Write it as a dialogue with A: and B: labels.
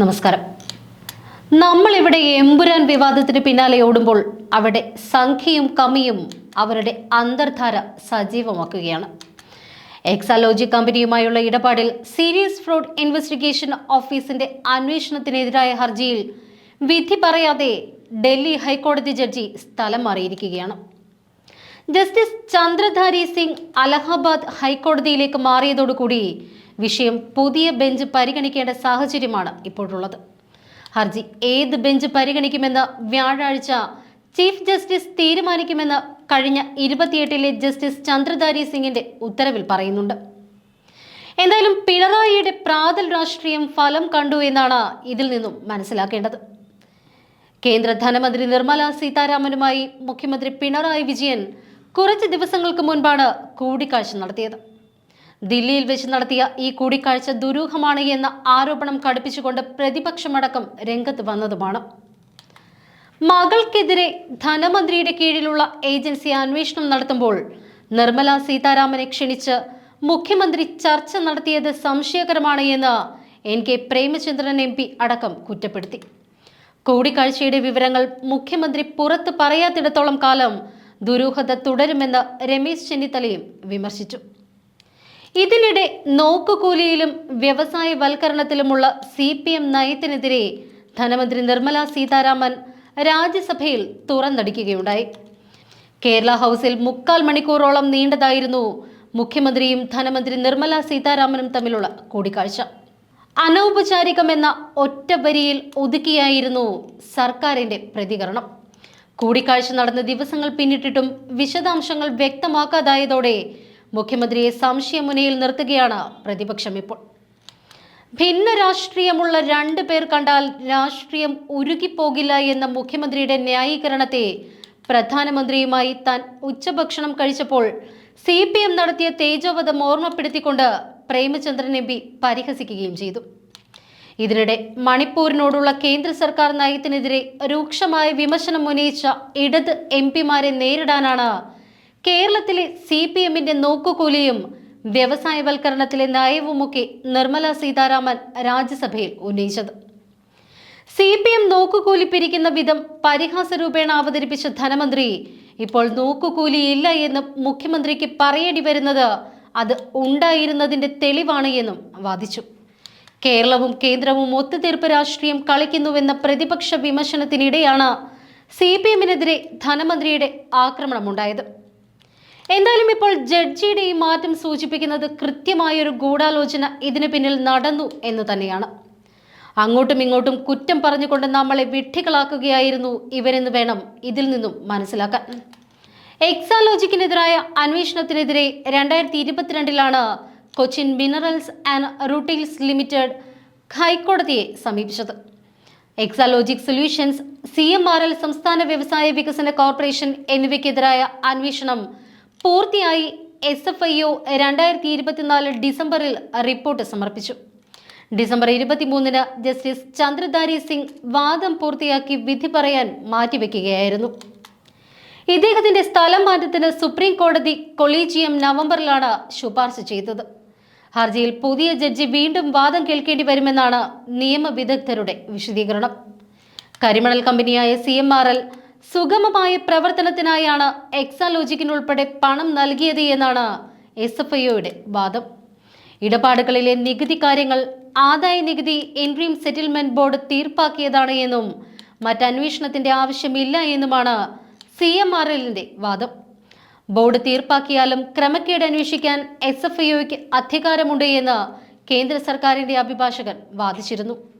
A: നമസ്കാരം. നമ്മളിവിടെ എമ്പുരാൻ വിവാദത്തിന് പിന്നാലെ ഓടുമ്പോൾ അവിടെ സംഖ്യയും കമ്മിയും അവരുടെ അന്തർധാര സജീവമാക്കുകയാണ്. എക്സാലോജി കമ്പനിയുമായുള്ള ഇടപാടിൽ സീരിയസ് ഫ്രോഡ് ഇൻവെസ്റ്റിഗേഷൻ ഓഫീസിന്റെ അന്വേഷണത്തിനെതിരായ ഹർജിയിൽ വിധി പറയാതെ ഡൽഹി ഹൈക്കോടതി ജഡ്ജി സ്ഥലം മാറിയിരിക്കുകയാണ്. ജസ്റ്റിസ് ചന്ദ്രധാരി സിംഗ് അലഹബാദ് ഹൈക്കോടതിയിലേക്ക് മാറിയതോടുകൂടി വിഷയം പുതിയ ബെഞ്ച് പരിഗണിക്കേണ്ട സാഹചര്യമാണ് ഇപ്പോഴുള്ളത്. ഹർജി ഏത് ബെഞ്ച് പരിഗണിക്കുമെന്ന് വ്യാഴാഴ്ച ചീഫ് ജസ്റ്റിസ് തീരുമാനിക്കുമെന്ന് കഴിഞ്ഞ ഇരുപത്തിയെട്ടിലെ ജസ്റ്റിസ് ചന്ദ്രധാരി സിംഗിന്റെ ഉത്തരവിൽ പറയുന്നുണ്ട്. എന്തായാലും പിണറായിയുടെ പ്രാതൽ രാഷ്ട്രീയം ഫലം കണ്ടു എന്നാണ് ഇതിൽ നിന്നും മനസ്സിലാക്കേണ്ടത്. കേന്ദ്ര ധനമന്ത്രി നിർമ്മല സീതാരാമനുമായി മുഖ്യമന്ത്രി പിണറായി വിജയൻ കുറച്ച് ദിവസങ്ങൾക്ക് മുൻപാണ് കൂടിക്കാഴ്ച നടത്തിയത്. ദില്ലിയിൽ വെച്ച് നടത്തിയ ഈ കൂടിക്കാഴ്ച ദുരൂഹമാണ് എന്ന ആരോപണം കടുപ്പിച്ചുകൊണ്ട് പ്രതിപക്ഷമടക്കം രംഗത്ത് വന്നതുമാണ്. മകൾക്കെതിരെ ധനമന്ത്രിയുടെ കീഴിലുള്ള ഏജൻസി അന്വേഷണം നടത്തുമ്പോൾ നിർമ്മല സീതാരാമനെ ക്ഷണിച്ച് മുഖ്യമന്ത്രി ചർച്ച നടത്തിയത് സംശയകരമാണ് എന്ന് N K Premachandran M P അടക്കം കുറ്റപ്പെടുത്തി. കൂടിക്കാഴ്ചയുടെ വിവരങ്ങൾ മുഖ്യമന്ത്രി പുറത്ത് പറയാത്തിടത്തോളം കാലം ദുരൂഹത തുടരുമെന്ന് രമേശ് ചെന്നിത്തലയും വിമർശിച്ചു. ഇതിനിടെ നോക്കുകൂലിയിലും വ്യവസായവൽക്കരണത്തിലുമുള്ള സി പി എം നയത്തിനെതിരെ ധനമന്ത്രി നിർമ്മല സീതാരാമൻ രാജ്യസഭയിൽ തുറന്നടിക്കുകയുണ്ടായി. കേരള ഹൗസിൽ മുക്കാൽ മണിക്കൂറോളം നീണ്ടതായിരുന്നു മുഖ്യമന്ത്രിയും ധനമന്ത്രി നിർമ്മല സീതാരാമനും തമ്മിലുള്ള കൂടിക്കാഴ്ച. അനൗപചാരികമെന്ന ഒറ്റ വരിയിൽ ഒതുക്കിയായിരുന്നു സർക്കാരിന്റെ പ്രതികരണം. കൂടിക്കാഴ്ച നടന്ന ദിവസങ്ങൾ പിന്നിട്ടിട്ടും വിശദാംശങ്ങൾ വ്യക്തമാക്കാതായതോടെ മുഖ്യമന്ത്രിയെ സംശയമുനയിൽ നിർത്തുകയാണ് പ്രതിപക്ഷം ഇപ്പോൾ. ഭിന്ന രാഷ്ട്രീയമുള്ള രണ്ടു പേർ കണ്ടാൽ രാഷ്ട്രീയം ഉരുകിപ്പോകില്ല എന്ന മുഖ്യമന്ത്രിയുടെ ന്യായീകരണത്തെ പ്രധാനമന്ത്രിയുമായി താൻ ഉച്ചഭക്ഷണം കഴിച്ചപ്പോൾ സി പി എം നടത്തിയ തേജോവധം ഓർമ്മപ്പെടുത്തിക്കൊണ്ട് പ്രേമചന്ദ്രൻ എം പി പരിഹസിക്കുകയും ചെയ്തു. ഇതിനിടെ മണിപ്പൂരിനോടുള്ള കേന്ദ്ര സർക്കാർ നയത്തിനെതിരെ രൂക്ഷമായ വിമർശനം ഉന്നയിച്ച ഇടത് എം പിമാരെ നേരിടാനാണ് കേരളത്തിലെ സി പി എമ്മിന്റെ നോക്കുകൂലിയും വ്യവസായവൽക്കരണത്തിലെ നയവുമൊക്കെ നിർമ്മല സീതാരാമൻ രാജ്യസഭയിൽ ഉന്നയിച്ചത്. സി പി എം നോക്കുകൂലി പിരിക്കുന്ന വിധം പരിഹാസരൂപേണ അവതരിപ്പിച്ച ധനമന്ത്രി ഇപ്പോൾ നോക്കുകൂലി ഇല്ല എന്ന് മുഖ്യമന്ത്രിക്ക് പറയേണ്ടി വരുന്നത് അത് ഉണ്ടായിരുന്നതിന്റെ തെളിവാണ് എന്നും വാദിച്ചു. കേരളവും കേന്ദ്രവും ഒത്തുതീർപ്പ് രാഷ്ട്രീയം കളിക്കുന്നുവെന്ന പ്രതിപക്ഷ വിമർശനത്തിനിടെയാണ് സി പി എമ്മിനെതിരെ ധനമന്ത്രിയുടെ ആക്രമണമുണ്ടായത്. എന്തായാലും ഇപ്പോൾ ജഡ്ജിയുടെ ഈ മാറ്റം സൂചിപ്പിക്കുന്നത് കൃത്യമായൊരു ഗൂഢാലോചന ഇതിന് പിന്നിൽ നടന്നു എന്ന് തന്നെയാണ്. അങ്ങോട്ടും ഇങ്ങോട്ടും കുറ്റം പറഞ്ഞുകൊണ്ട് നമ്മളെ വിഡ്ഢികളാക്കുകയായിരുന്നു ഇവരെന്ന് വേണം ഇതിൽ നിന്നും മനസ്സിലാക്കാൻ. എക്സാലോജിക്കിനെതിരായ അന്വേഷണത്തിനെതിരെ രണ്ടായിരത്തി ഇരുപത്തിരണ്ടിലാണ് Cochin minerals and rutiles limited ഹൈക്കോടതിയെ സമീപിച്ചത്. Exalogic solutions C M R L സംസ്ഥാന വ്യവസായ വികസന കോർപ്പറേഷൻ എന്നിവയ്ക്കെതിരായ അന്വേഷണം പൂർത്തിയായി എസ് എഫ് ഐ ഒ രണ്ടായിരത്തി ഇരുപത്തിനാല് ഡിസംബറിൽ റിപ്പോർട്ട് സമർപ്പിച്ചു. ഡിസംബർ ഇരുപത്തിമൂന്നിന് ജസ്റ്റിസ് ചന്ദ്രധാരി സിംഗ് വാദം പൂർത്തിയാക്കി വിധി പറയാൻ മാറ്റിവെക്കുകയായിരുന്നു. ഇദ്ദേഹത്തിന്റെ സ്ഥലം മാറ്റത്തിന് സുപ്രീം കോടതി കൊളീജിയം നവംബറിലാണ് ശുപാർശ ചെയ്തത്. ഹർജിയിൽ പുതിയ ജഡ്ജി വീണ്ടും വാദം കേൾക്കേണ്ടി വരുമെന്നാണ് നിയമവിദഗ്ധരുടെ വിശദീകരണം. കരിമണൽ കമ്പനിയായ സി എം ആർ എൽ സുഗമമായ പ്രവർത്തനത്തിനായാണ് എക്സാലോജിക്കിനുൾപ്പെടെ പണം നൽകിയത് എന്നാണ് എസ് എഫ് ഐഒയുടെ വാദം. ഇടപാടുകളിലെ നികുതി കാര്യങ്ങൾ ആദായ നികുതി ഇൻട്രീം സെറ്റിൽമെന്റ് ബോർഡ് തീർപ്പാക്കിയതാണ് എന്നും മറ്റന്വേഷണത്തിന്റെ ആവശ്യമില്ല എന്നുമാണ് സി എം ആർ എല്ലിന്റെ വാദം. ബോർഡ് തീർപ്പാക്കിയാലും ക്രമക്കേട് അന്വേഷിക്കാൻ എസ് എഫ് ഐഒയ്ക്ക് അധികാരമുണ്ട് എന്ന് കേന്ദ്ര സർക്കാരിന്റെ അഭിഭാഷകൻ വാദിച്ചിരുന്നു.